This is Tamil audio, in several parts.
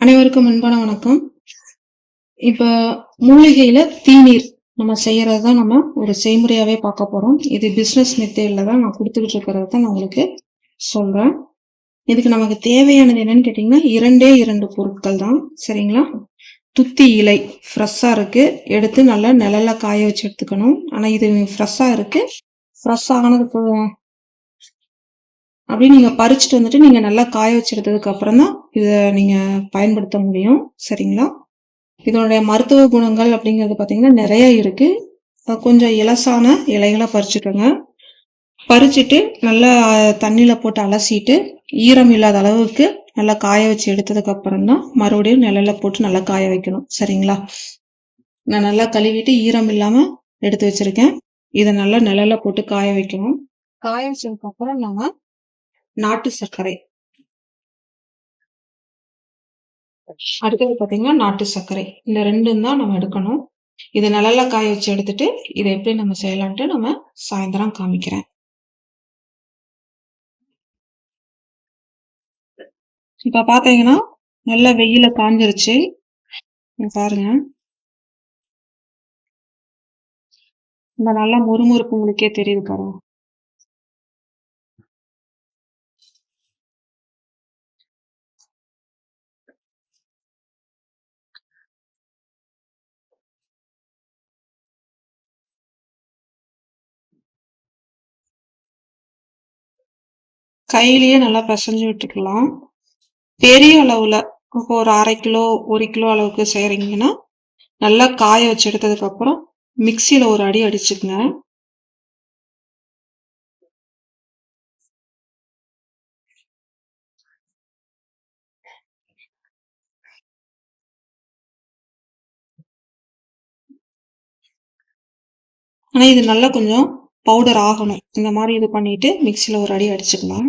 அனைவருக்கும் அன்பான வணக்கம். இப்ப மூலிகையில தீநீர் நம்ம செய்யறது தான் நம்ம ஒரு செய்முறையாவே பார்க்க போறோம். இது பிசினஸ் மெத்தேட்ல தான் நான் கொடுத்துக்கிட்டு இருக்கிறத தான் நான் உங்களுக்கு சொல்றேன். இதுக்கு நமக்கு தேவையானது என்னன்னு கேட்டீங்கன்னா இரண்டே இரண்டு பொருட்கள் தான். சரிங்களா? துத்தி இலை ஃப்ரெஷ்ஷாக இருக்கு. எடுத்து நல்லா நிழல்ல காய வச்சு எடுத்துக்கணும். ஆனால் இது ஃப்ரெஷ்ஷாக இருக்கு. ஃப்ரெஷ் ஆனது அப்படியே நீங்கள் பறிச்சுட்டு வந்துட்டு நீங்கள் நல்லா காய வச்சுருந்ததுக்கு அப்புறம் தான் இதை நீங்கள் பயன்படுத்த முடியும். சரிங்களா? இதனுடைய மருத்துவ குணங்கள் அப்படிங்கிறது பார்த்தீங்கன்னா நிறைய இருக்குது கொஞ்சம் இலசான இலைகளை பறிச்சுக்கோங்க. பறிச்சுட்டு நல்லா தண்ணியில் போட்டு அலசிட்டு ஈரம் இல்லாத அளவுக்கு நல்லா காய வச்சு எடுத்ததுக்கு அப்புறம் தான் மறுபடியும் நிழல்ல போட்டு நல்லா காய வைக்கணும். சரிங்களா? நான் நல்லா கழுவிட்டு ஈரம் இல்லாமல் எடுத்து வச்சிருக்கேன். இதை நல்லா நிழல்ல போட்டு காய வைக்கணும். காய வச்சதுக்கு அப்புறம் நாங்கள் நாட்டு சர்க்கரை. அடுத்தது பாத்தீங்கன்னா நாட்டு சர்க்கரை. இந்த ரெண்டும் தான் நம்ம எடுக்கணும். இதை நிழல்ல காய வச்சு எடுத்துட்டு இதை எப்படி நம்ம செய்யலான்ட்டு நம்ம சாயந்தரம் காமிக்கிறேன். இப்ப பாத்தீங்கன்னா நல்ல வெயில காஞ்சிருச்சு. பாருங்க. இந்த நல்ல முறுமுறுப்பு உங்களுக்கே தெரியுது பாருங்க. கையிலேயே நல்லா பிசைஞ்சு விட்டுக்கலாம். பெரிய அளவுல இப்போ ஒரு அரை கிலோ ஒரு கிலோ அளவுக்கு செய்கிறீங்கன்னா நல்லா காய வச்சு எடுத்ததுக்கு அப்புறம் மிக்சியில ஒரு அடி அடிச்சுக்கங்க. ஆனா இது நல்லா கொஞ்சம் பவுடர் ஆகணும். இந்த மாதிரி இது பண்ணிட்டு மிக்சியில ஒரு அடி அடிச்சுக்கலாம்.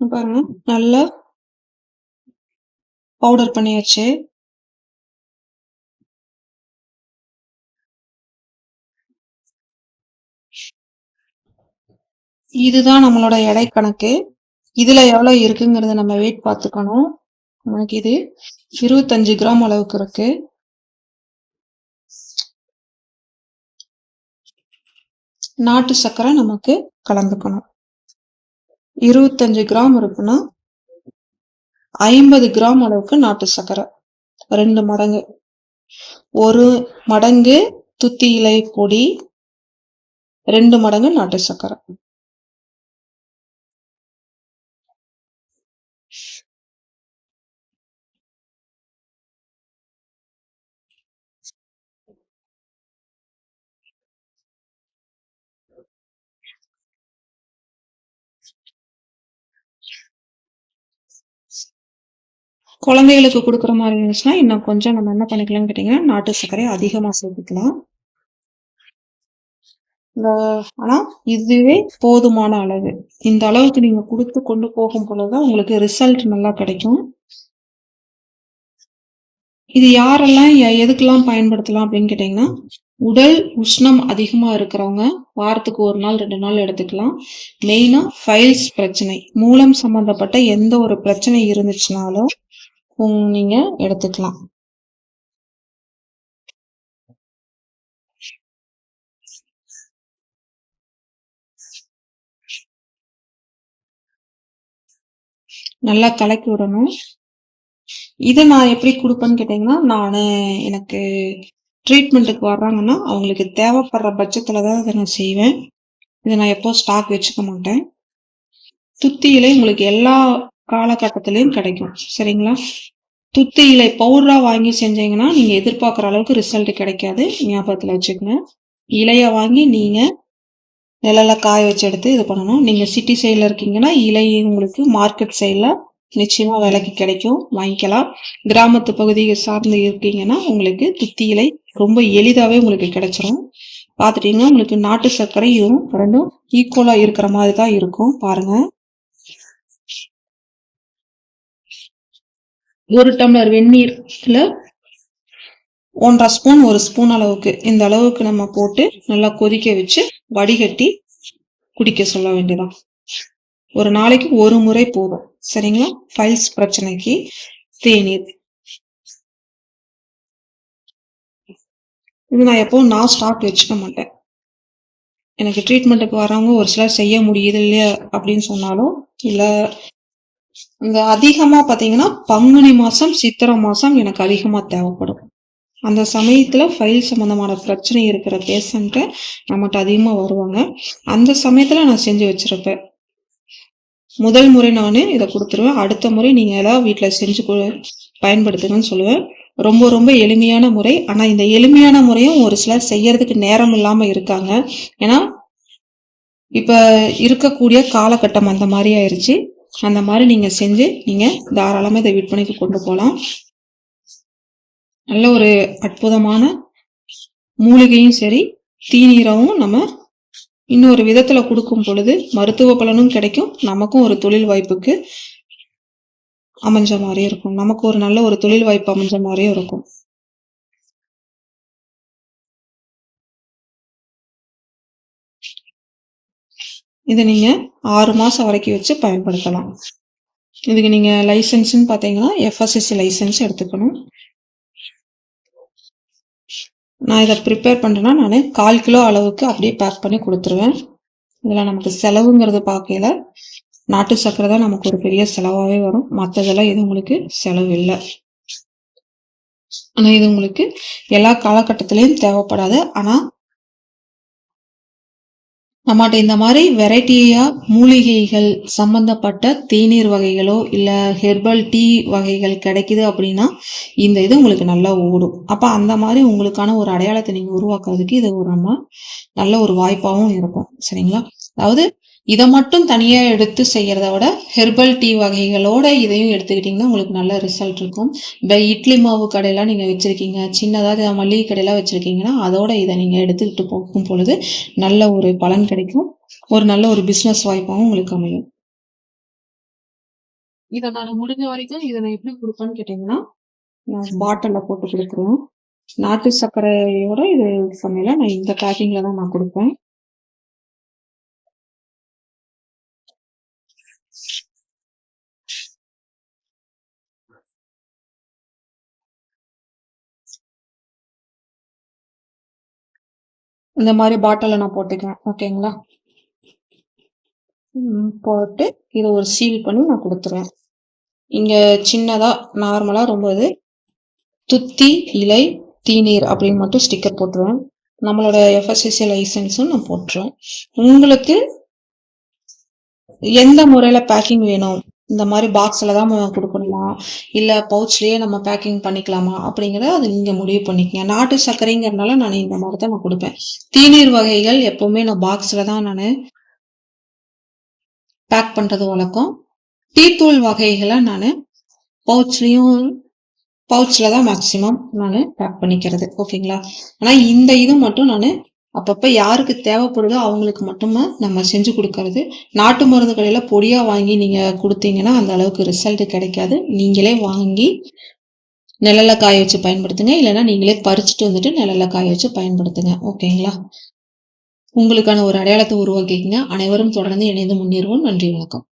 பாருங்க. நல்லா பவுடர் பண்ணியாச்சு. இதுதான் நம்மளோட எடை கணக்கு. இதுல எவ்வளவு இருக்குங்கிறத நம்ம வெயிட் பார்த்துக்கணும். நமக்கு இது இருபத்தஞ்சு கிராம் அளவுக்கு இருக்கு. நாட்டு சர்க்கரை நமக்கு கலந்துக்கணும். இருபத்தஞ்சு கிராம் இருக்குன்னா ஐம்பது கிராம் அளவுக்கு நாட்டு சர்க்கரை ரெண்டு மடங்கு. ஒரு மடங்கு துத்தி இலை பொடி ரெண்டு மடங்கு நாட்டு சர்க்கரை குழந்தைகளுக்கு கொடுக்குற மாதிரி இருந்துச்சுன்னா இன்னும் கொஞ்சம் நம்ம என்ன பண்ணிக்கலாம்னு கேட்டீங்கன்னா நாட்டு சர்க்கரையை அதிகமா சேர்த்துக்கலாம். ஆனா இதுவே போதுமான அளவு. இந்த அளவுக்கு நீங்க கொடுத்து கொண்டு போகும் பொழுதுதான் உங்களுக்கு ரிசல்ட் நல்லா கிடைக்கும். இது யாரெல்லாம் எதுக்கெல்லாம் பயன்படுத்தலாம் அப்படின்னு கேட்டீங்கன்னா உடல் உஷ்ணம் அதிகமா இருக்கிறவங்க வாரத்துக்கு ஒரு நாள் ரெண்டு நாள் எடுத்துக்கலாம். மெயினா ஃபைல்ஸ் பிரச்சனை. மூலம் சம்பந்தப்பட்ட எந்த ஒரு பிரச்சனை இருந்துச்சுனாலும் நீங்கள் நீங்க எடுத்துக்கலாம். நல்லா கலக்கி விடணும். இதை நான் எப்படி கொடுப்பேன்னு கேட்டீங்கன்னா நான் எனக்கு ட்ரீட்மெண்ட்டுக்கு வர்றாங்கன்னா அவங்களுக்கு தேவைப்படுற பட்சத்தில் தான் இதை நான் செய்வேன். இதை நான் எப்போ ஸ்டாக் வச்சுக்க மாட்டேன். துத்தியிலே உங்களுக்கு எல்லா காலகட்டத்திலையும் கிடைக்கும். சரிங்களா? துத்து இலை பவுடரா வாங்கி செஞ்சீங்கன்னா நீங்க எதிர்பார்க்குற அளவுக்கு ரிசல்ட் கிடைக்காது. ஞாபகத்துல வச்சுக்கோங்க. இலைய வாங்கி நீங்க நிழல்ல காய வச்சு எடுத்து இது பண்ணணும். நீங்க சிட்டி சைடில் இருக்கீங்கன்னா இலை உங்களுக்கு மார்க்கெட் சைடில் நிச்சயமா விலைக்கு கிடைக்கும். வாங்கிக்கலாம். கிராமத்து பகுதியை சார்ந்து இருக்கீங்கன்னா உங்களுக்கு துத்தி இலை ரொம்ப எளிதாவே உங்களுக்கு கிடைச்சிரும். பார்த்துட்டிங்கன்னா உங்களுக்கு நாட்டு சர்க்கரையும் ரெண்டும் ஈக்குவலா இருக்கிற மாதிரி தான் இருக்கும். பாருங்க. ஒரு டம்ளர் வெந்நீர்ல ஒன்றரை ஸ்பூன் ஒரு ஸ்பூன் அளவுக்கு இந்த அளவுக்கு நம்ம போட்டு நல்லா கொதிக்க வச்சு வடிகட்டி குடிக்க சொல்ல வேண்டியதான் ஒரு நாளைக்கு ஒரு முறை போதும். சரிங்களா? ஃபைல்ஸ் பிரச்சனைக்கு தேநீர். இது நான் எப்பவும் நான் ஸ்டாக் வச்சுக்க மாட்டேன். எனக்கு ட்ரீட்மெண்ட்டுக்கு வரவங்க ஒரு சிலர் செய்ய முடியுது இல்லையா அப்படின்னு சொன்னாலும் இல்லை இந்த அதிகமாக பார்த்தீங்கன்னா பங்குனி மாதம் சித்திரை மாதம் எனக்கு அதிகமாக தேவைப்படும். அந்த சமயத்தில் ஃபைல் சம்மந்தமான பிரச்சனை இருக்கிற பேஷண்ட்டு நம்மகிட்ட அதிகமாக வருவாங்க. அந்த சமயத்தில் நான் செஞ்சு வச்சுருப்பேன். முதல் முறை நான் இதை கொடுத்துருவேன். அடுத்த முறை நீங்கள் ஏதாவது வீட்டில் செஞ்சு பயன்படுத்துங்கன்னு சொல்லுவேன். ரொம்ப ரொம்ப எளிமையான முறை. ஆனால் இந்த எளிமையான முறையும் ஒரு சிலர் செய்யறதுக்கு நேரம் இல்லாமல் இருக்காங்க. ஏன்னா இப்போ இருக்கக்கூடிய காலகட்டம் அந்த மாதிரி ஆயிடுச்சு அந்த மாதிரி நீங்கள் செஞ்சு நீங்கள் தாராளமாக இதை விற்பனைக்கு கொண்டு போகலாம் நல்ல ஒரு அற்புதமான மூலிகையும் சரி தீநீரவும் நம்ம இன்னொரு விதத்துல கொடுக்கும் பொழுது மருத்துவ பலனும் கிடைக்கும். நமக்கும் ஒரு தொழில் வாய்ப்புக்கு அமைஞ்ச மாதிரியும் இருக்கும். நமக்கு ஒரு நல்ல ஒரு தொழில் வாய்ப்பு அமைஞ்ச மாதிரியும் இருக்கும். இதை நீங்கள் ஆறு மாதம் வரைக்கும் வச்சு பயன்படுத்தலாம். இதுக்கு நீங்கள் லைசன்ஸ்ன்னு பார்த்தீங்கன்னா எஃப்எஸ்எஸ்சி லைசன்ஸ் எடுத்துக்கணும். நான் இதை ப்ரிப்பேர் பண்ணுறேன்னா நான் கால் கிலோ அளவுக்கு அப்படியே பேக் பண்ணி கொடுத்துருவேன். இதில் நமக்கு செலவுங்கிறது பார்க்கல. நாட்டு சக்கரை தான் நமக்கு ஒரு பெரிய செலவாகவே வரும். மற்றதெல்லாம் இது உங்களுக்கு செலவு இல்லை. ஆனால் இது உங்களுக்கு எல்லா காலகட்டத்திலையும் தேவைப்படாது. ஆனால் நம்மகிட்ட இந்த மாதிரி வெரைட்டியாக மூலிகைகள் சம்பந்தப்பட்ட தேநீர் வகைகளோ இல்லை ஹெர்பல் டீ வகைகள் கிடைக்குது அப்படின்னா இந்த இது உங்களுக்கு நல்லா ஓடும். அப்போ அந்த மாதிரி உங்களுக்கான ஒரு அடையாளத்தை நீங்கள் உருவாக்குறதுக்கு இது ஒரு நம்ம நல்ல ஒரு வாய்ப்பாகவும் இருக்கும். சரிங்களா? அதாவது இதை மட்டும் தனியாக எடுத்து செய்கிறத விட ஹெர்பல் டீ வகைகளோட இதையும் எடுத்துக்கிட்டிங்கன்னா உங்களுக்கு நல்ல ரிசல்ட் இருக்கும். இப்போ இட்லி மாவு கடையெல்லாம் நீங்கள் வச்சுருக்கீங்க சின்னதாக மல்லிகை கடையெல்லாம் வச்சுருக்கீங்கன்னா அதோட இதை நீங்கள் எடுத்துக்கிட்டு போகும் பொழுது நல்ல ஒரு பலன் கிடைக்கும். ஒரு நல்ல ஒரு பிஸ்னஸ் வாய்ப்பாகவும் உங்களுக்கு அமையும். இதை நான் முடிஞ்ச வரைக்கும் இதை நான் எப்படி கொடுப்பேன்னு கேட்டிங்கன்னா நான் பாட்டிலில் போட்டு கொடுக்குறேன் நாட்டு சர்க்கரையோட இது சமையல நான் இந்த பேக்கிங்கில் தான் நான் கொடுப்பேன். இந்த மாதிரி பாட்டிலில் நான் போட்டுக்குவேன் ஓகேங்களா போட்டு இதை ஒரு சீல் பண்ணி நான் கொடுத்துருவேன். இங்கே சின்னதாக நார்மலாக ரொம்ப இது துத்தி இலை தீநீர் அப்படின்னு மட்டும் ஸ்டிக்கர் போட்டுருவேன். நம்மளோட எஃப்எஸ்எஸ்சி லைசன்ஸும் நான் போட்டுருவேன். உங்களுக்கு எந்த முறையில் பேக்கிங் வேணும்? இந்த மாதிரி பாக்ஸில் தான் கொடுக்கணுமா? இல்லை பவுச்லேயே நம்ம பேக்கிங் பண்ணிக்கலாமா? அப்படிங்கிறத அது நீங்கள் முடிவு பண்ணிக்கங்க. நாட்டு சர்க்கரைங்கிறதுனால நான் இந்த மாதிரி தான் நான் கொடுப்பேன். தீநீர் வகைகள் எப்போவுமே நான் பாக்ஸில் தான் நான் பேக் பண்ணுறது வழக்கம். டீத்தூள் வகைகளை நான் பவுச்லேயும் பவுச்சில் தான் மேக்ஸிமம் நான் பேக் பண்ணிக்கிறது. ஓகேங்களா ஆனால் இந்த இது மட்டும் நான் அப்பப்போ யாருக்கு தேவைப்படுதோ அவங்களுக்கு மட்டுமே நம்ம செஞ்சு கொடுக்கறது. நாட்டு மருந்து கடையில் பொடியாக வாங்கி நீங்கள் கொடுத்தீங்கன்னா அந்த அளவுக்கு ரிசல்ட் கிடைக்காது. நீங்களே வாங்கி நிழல காய வச்சு பயன்படுத்துங்க. இல்லைன்னா நீங்களே பறிச்சுட்டு வந்துட்டு நிழல காய வச்சு பயன்படுத்துங்க. ஓகேங்களா? உங்களுக்கான ஒரு அடையாளத்தை உருவாக்கிக்கங்க. அனைவரும் தொடர்ந்து இணைந்து முன்னேறுவோம். நன்றி வணக்கம்.